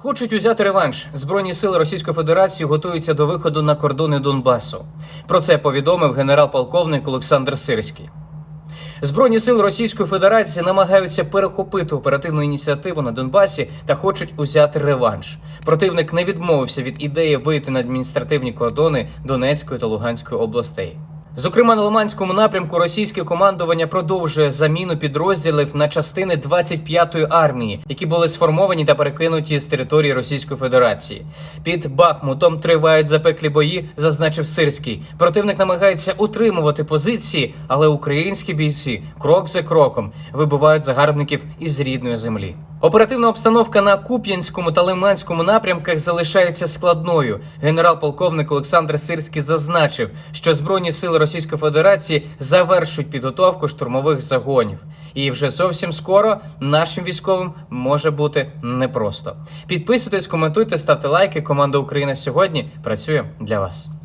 Хочуть узяти реванш. Збройні сили Російської Федерації готуються до виходу на кордони Донбасу. Про це повідомив генерал-полковник Олександр Сирський. Збройні сили Російської Федерації намагаються перехопити оперативну ініціативу на Донбасі та хочуть узяти реванш. Противник не відмовився від ідеї вийти на адміністративні кордони Донецької та Луганської областей. Зокрема, на Лиманському напрямку російське командування продовжує заміну підрозділів на частини 25-ї армії, які були сформовані та перекинуті з території Російської Федерації. Під Бахмутом тривають запеклі бої, зазначив Сирський. Противник намагається утримувати позиції, але українські бійці крок за кроком вибивають загарбників із рідної землі. Оперативна обстановка на Куп'янському та Лиманському напрямках залишається складною. Генерал-полковник Олександр Сирський зазначив, що збройні сили Російської Федерації завершують підготовку штурмових загонів. І вже зовсім скоро нашим військовим може бути непросто. Підписуйтесь, коментуйте, ставте лайки. Команда Україна сьогодні працює для вас.